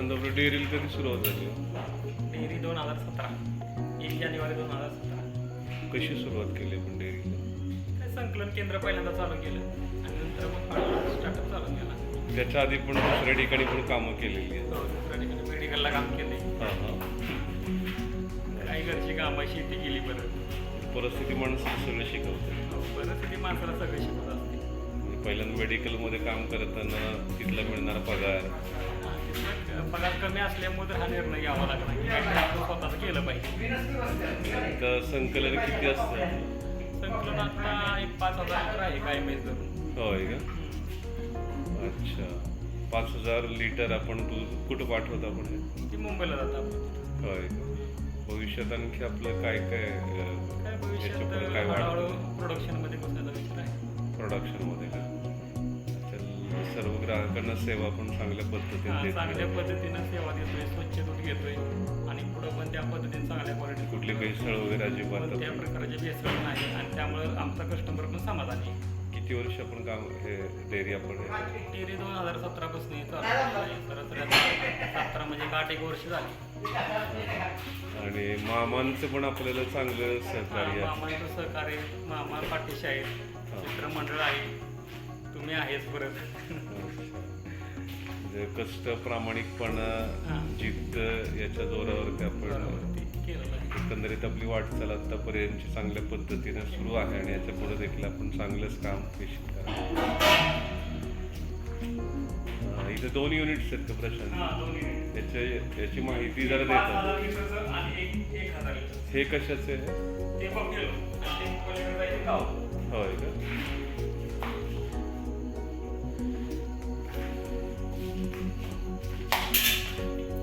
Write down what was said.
चंद्रपूर डेअरीला कधी सुरुवात झाली? डेअरी दोन हजार सतरा. एक जानेवारी दोन हजार सतरा. कशी सुरुवात केली आपण डेअरीला? काय संकलन केंद्र पहिल्यांदा चालू केलं आणि नंतर मग स्टार्टअप चालू केला. त्याच्या आधी पण दुसऱ्या ठिकाणी पण कामं केलेली आहेत. हो, दुसऱ्या ठिकाणी मेडिकलला काम केले काही घरची कामं शेती केली परत. परिस्थिती माणसाला सगळं शिकवते. हो, परिस्थिती माणसाला सगळं शिकवत असते. पहिल्यांदा मेडिकलमध्ये काम करताना तिथला मिळणारा पगार पगार कमी असल्यामुळे तर हा निर्णय घ्यावा लागला. की काहीतरी आपण स्वतःच केलं पाहिजे. तर संकलन किती असतं? संकलन आता एक पाच हजार लिटर आहे काय धरून होय का? अच्छा. पाच हजार लिटर आपण दूध कुठं पाठवतो आपण हे? ती मुंबईला जातं आपण. होय का? भविष्यात आणखी आपलं काय काय अं, काय भविष्यात काय हळूहळू वाढतं प्रोडक्शनमध्ये घुसायचा विचार आहे. प्रोडक्शनमध्ये का? सर्व ग्राहकांना सेवा पण चांगल्या पद्धतीने देत चांगल्या. पद्धतीनं सेवा देतोय स्वच्छ दूध घेतोय आणि पुढं पण त्या पद्धतीने चांगल्या क्वालिटी कुठली काही स्थळ वगैरे अजिबात आपण- प्रकारचे भेसळ नाही आणि त्यामुळं आमचा कस्टमर पण समाधानी आहे. किती वर्ष आपण काम हे डेअरी आपण डेअरी दोन हजार सतरा पासून चालू आहे. सरासरी आता सतरा म्हणजे आठ एक वर्ष झाली आणि मामांचं पण आपल्याला चांगलं सहकार्य आहे मामांचं सहकार्य मामा पाठीशी आहेत मित्रमंडळ आहे तुम्ही आहेच परत. म्हणजे कष्ट प्रामाणिकपणा. जिद्द याच्या जोरावरती आपण एकंदरीत आपली वाटचाल आतापर्यंतची चांगल्या पद्धतीने सुरू आहे आणि याच्यापुढे देखील आपण चांगलंच काम निश्चित करा इथे दोन युनिट्स आहेत का प्रशांत? हा. याच्या याची माहिती जरा देतात. हे कशाचे होय का?